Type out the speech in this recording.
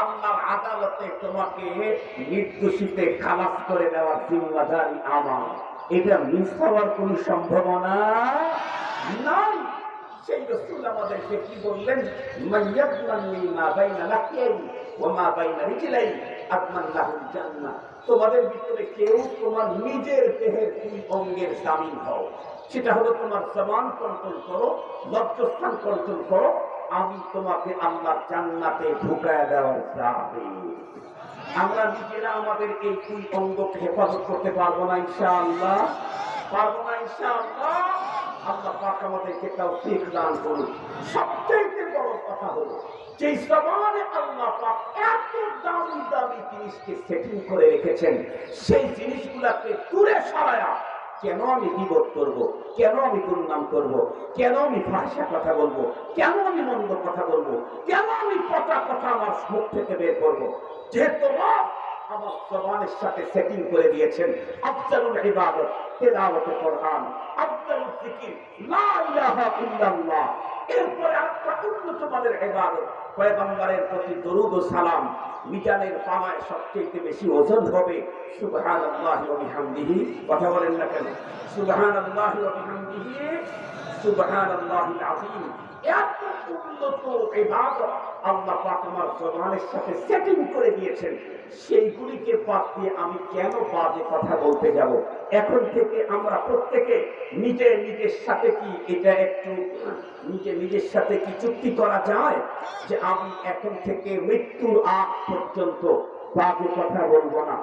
আল্লাহর আদালতে তোমাকে নির্দোষীতে খালাস করে দেওয়ার জিম্মাদারি আমার। এটা মিস হওয়ার কোন সম্ভাবনা নাই। সেই রসুল আমাদেরকে কি বললেন? মা বাইনা লাকিয়াই ওয়া মা বাইনা রিজলাই আতমান লাহুল জান্নাহ। তোমাদের ভিতরে কেউ তোমার নিজের দেহের দুই অঙ্গের জামিন হও। সেটা হলো তোমার জবান কন্ট্রোল করো, লজ্জস্থান কন্ট্রোল করো আমি তোমাকে আল্লাহর জান্নাতে ঢুকায় দেওয়ার যাবে আমরা নিজেরা আমাদের এই দুই অঙ্গকে হেফাজত করতে পারব না, ইনশাআল্লাহ। পারব না, ইনশাআল্লাহ। আল্লাহ পাক আমাদেরকে তাও ঠিক দান করুন সবচেয়ে বড় কথা হলো যে জবানে আল্লাহ পাক এত দামি দামি জিনিসকে সেটিং করে রেখেছেন, সেই জিনিসগুলাকে দূরে সরায়া কেন আমি বিবোধ করব? কেন আমি দুর্নাম করব? কেন আমি ভাষা কথা বলব? কেন আমি মন্দ কথা বলব? কেন আমি পচা কথা আমার মুখ থেকে বের করব? যেহেতু আমার জবানের সাথে সেটিং করে দিয়েছেন, আফজালুল ইবাদত তেলাওয়াতে কোরআন, আফজালুল জিকির, লা ইলাহা ইল্লাল্লাহ আমরা উন্নত এবাদত। পয়গম্বরের প্রতি দরুদ ও সালাম, মিজানের পামায় সবচেয়ে বেশি ওজন হবে। সুবহান আল্লাহ বিহামদিহি, কথা বলেন না কেন? সুবহানাল্লাহি ওয়া বিহামদিহি আল্লাহ আজিম এত আল্লাহ পাক আমার জবানের সাথে সেটিং করে দিয়েছেন, সেইগুলিকে বাদ দিয়ে আমি কেন বাজে কথা বলতে যাব? এখন থেকে আমরা প্রত্যেকে নিজে নিজের সাথে কি এটা একটু, নিজে নিজের সাথে কি চুক্তি করা যায়? যে আমি এখন থেকে মৃত্যুর আগ পর্যন্ত বাজে কথা বলব না।